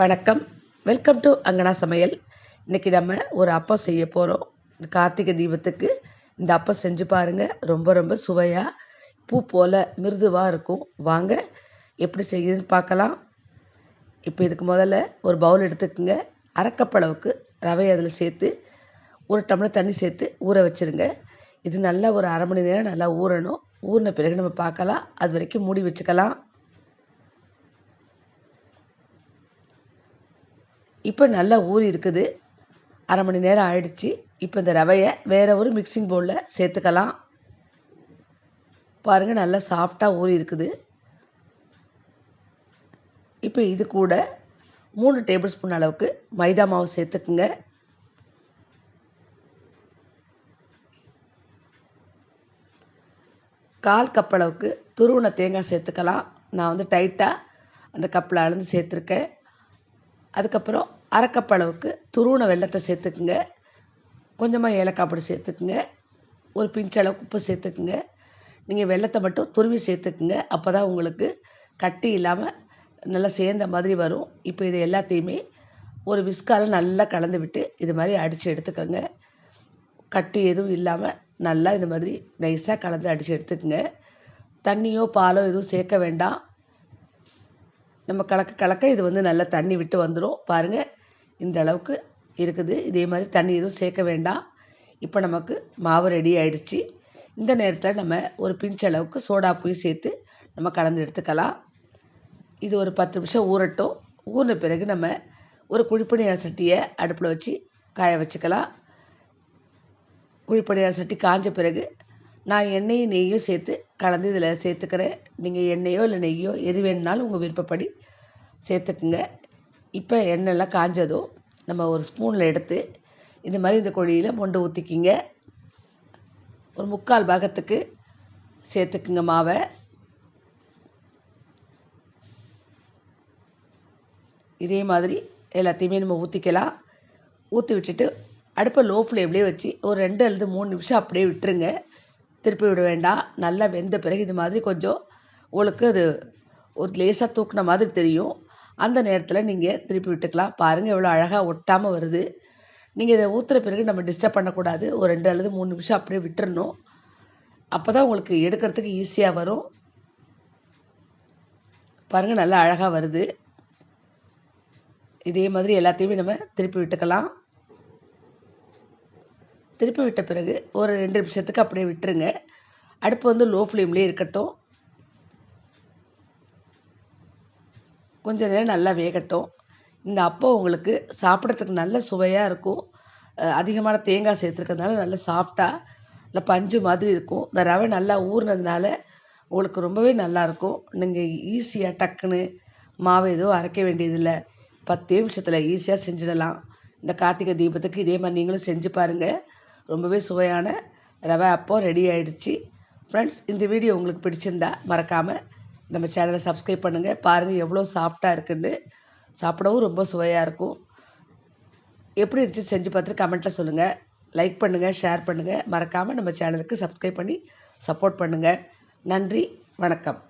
வணக்கம். Welcome to அங்கனா சமையல். இன்றைக்கி நம்ம ஒரு அப்பம் செய்ய போகிறோம் இந்த கார்த்திகை தீபத்துக்கு இந்த அப்பம் செஞ்சு பாருங்கள் ரொம்ப ரொம்ப சுவையாக பூ போல் மிருதுவாக இருக்கும். வாங்க எப்படி செய்யுதுன்னு பார்க்கலாம். இப்போ இதுக்கு முதல்ல ஒரு பவுல் எடுத்துக்கோங்க. அரைக்கப்பளவுக்கு ரவை அதில் சேர்த்து ஒரு டம்ளர் தண்ணி சேர்த்து ஊற வச்சுருங்க. இது நல்லா ஒரு அரை மணி நேரம் நல்லா ஊறணும். ஊறின பிறகு நம்ம பார்க்கலாம். அது வரைக்கும் மூடி வச்சுக்கலாம். இப்போ நல்லா ஊறி இருக்குது. அரை மணி நேரம் ஆயிடுச்சு. இப்போ இந்த ரவையை வேறு ஒரு மிக்சிங் பவுலில் சேர்த்துக்கலாம். பாருங்கள் நல்லா சாஃப்டாக ஊறி இருக்குது. இப்போ இது கூட மூணு டேபிள் ஸ்பூன் அளவுக்கு மைதா மாவு சேர்த்துக்குங்க. கால் கப் அளவுக்கு துருவன தேங்காய் சேர்த்துக்கலாம். நான் வந்து டைட்டாக அந்த கப்பில் அளந்து சேர்த்துருக்கேன். அதுக்கப்புறம் அரைக்கப்பளவுக்கு கப் துருவன வெள்ளத்தை சேர்த்துக்குங்க. கொஞ்சமாக ஏலக்காய் பொடி சேர்த்துக்குங்க. ஒரு பிஞ்ச் அளவுக்கு உப்பு சேர்த்துக்குங்க. நீங்கள் வெள்ளத்தை மட்டும் துருவி சேர்த்துக்குங்க. அப்போ தான் உங்களுக்கு கட்டி இல்லாமல் நல்லா சேர்ந்த மாதிரி வரும். இப்போ இது எல்லாத்தையுமே ஒரு விஸ்கால் நல்லா கலந்து விட்டு இது மாதிரி அடித்து எடுத்துக்கோங்க. கட்டி எதுவும் இல்லாமல் நல்லா இந்த மாதிரி நைஸாக கலந்து அடித்து எடுத்துக்கோங்க. தண்ணியோ பாலோ எதுவும் சேர்க்க வேண்டாம். நம்ம கலக்க கலக்க இது வந்து நல்லா தண்ணி விட்டு வந்துடும் பாருங்கள் இந்த அளவுக்கு இருக்குது. இதே மாதிரி தண்ணி எதுவும் சேர்க்க வேண்டாம். இப்போ நமக்கு மாவு ரெடி ஆகிடுச்சு இந்த நேரத்தில் நம்ம ஒரு பிஞ்ச் அளவுக்கு சோடா புளி சேர்த்து நம்ம கலந்து எடுத்துக்கலாம். இது ஒரு பத்து நிமிஷம் ஊறட்டும். ஊறின பிறகு நம்ம ஒரு குழிப்பணியார சட்டியை அடுப்பில் வச்சு காய வச்சுக்கலாம். குழிப்பணியார சட்டி காஞ்ச பிறகு நான் எண்ணெயும் நெய்யும் சேர்த்து கலந்து இதில் சேர்த்துக்கிறேன். நீங்கள் எண்ணெயோ இல்லை நெய்யோ எது வேணுனாலும் உங்கள் விருப்பப்படி சேர்த்துக்குங்க. இப்போ எண்ணெய்லாம் காஞ்சதும் நம்ம ஒரு ஸ்பூனில் எடுத்து இந்த மாதிரி இந்த கொழியில் மொண்டு ஊற்றிக்கிங்க ஒரு முக்கால் பாகத்துக்கு சேர்த்துக்குங்க மாவை. இதே மாதிரி எல்லாத்தையுமே நம்ம ஊற்றிக்கலாம் ஊற்றி விட்டுட்டு அடுப்பை லோ ஃப்ளேம்லேயே வச்சு ஒரு ரெண்டு அல்லது மூணு நிமிஷம் அப்படியே விட்டுருங்க. திருப்பி விட வேண்டாம் நல்லா வெந்த பிறகு இது மாதிரி கொஞ்சம் உங்களுக்கு அது ஒரு லேசாக தூக்குன மாதிரி தெரியும். அந்த நேரத்தில் நீங்கள் திருப்பி விட்டுக்கலாம். பாருங்கள் எவ்வளோ அழகாக ஒட்டாமல் வருது. நீங்கள் இதை ஊற்றுற பிறகு நம்ம டிஸ்டர்ப் பண்ணக்கூடாது. ஒரு ரெண்டு அல்லது மூணு நிமிஷம் அப்படியே விட்டுறணும். அப்போ தான் உங்களுக்கு எடுக்கிறதுக்கு ஈஸியாக வரும். பாருங்கள் நல்லா அழகாக வருது. இதே மாதிரி எல்லாத்தையுமே நம்ம திருப்பி விட்டுக்கலாம். திருப்பி விட்ட பிறகு ஒரு ரெண்டு நிமிஷத்துக்கு அப்படியே விட்டுருங்க. அடுப்பு வந்து லோ ஃப்ளேம்லேயே இருக்கட்டும். கொஞ்ச நேரம் நல்லா வேகட்டும். இந்த அப்பம் உங்களுக்கு சாப்பிட்றதுக்கு நல்ல சுவையாக இருக்கும். அதிகமான தேங்காய் சேர்த்துருக்கிறதுனால நல்ல சாஃப்டாக நல்ல பஞ்சு மாதிரி இருக்கும். இந்த ரவை நல்லா ஊறினதுனால உங்களுக்கு ரொம்பவே நல்லாயிருக்கும் நீங்கள் ஈஸியாக டக்குன்னு மாவு எதுவும் அரைக்க வேண்டியதில்லை. பத்து நிமிஷத்தில் ஈஸியாக செஞ்சிடலாம். இந்த கார்த்திகை தீபத்துக்கு இதே மாதிரி நீங்களும் செஞ்சு பாருங்கள் ரொம்பவே சுவையான ரவை அப்பம் ரெடி ஆகிடுச்சி ஃப்ரெண்ட்ஸ் இந்த வீடியோ உங்களுக்கு பிடிச்சிருந்தா மறக்காமல் நம்ம சேனலை சப்ஸ்கிரைப் பண்ணுங்கள் பாருங்கள் எவ்வளோ சாஃப்டாக இருக்குன்னு. சாப்பிடவும் ரொம்ப சுவையாக இருக்கும். எப்படி இருந்துச்சு செஞ்சு பார்த்துட்டு கமெண்ட்டில் சொல்லுங்கள் லைக் பண்ணுங்கள் ஷேர் பண்ணுங்கள் மறக்காமல் நம்ம சேனலுக்கு சப்ஸ்கிரைப் பண்ணி சப்போர்ட் பண்ணுங்கள் நன்றி வணக்கம்.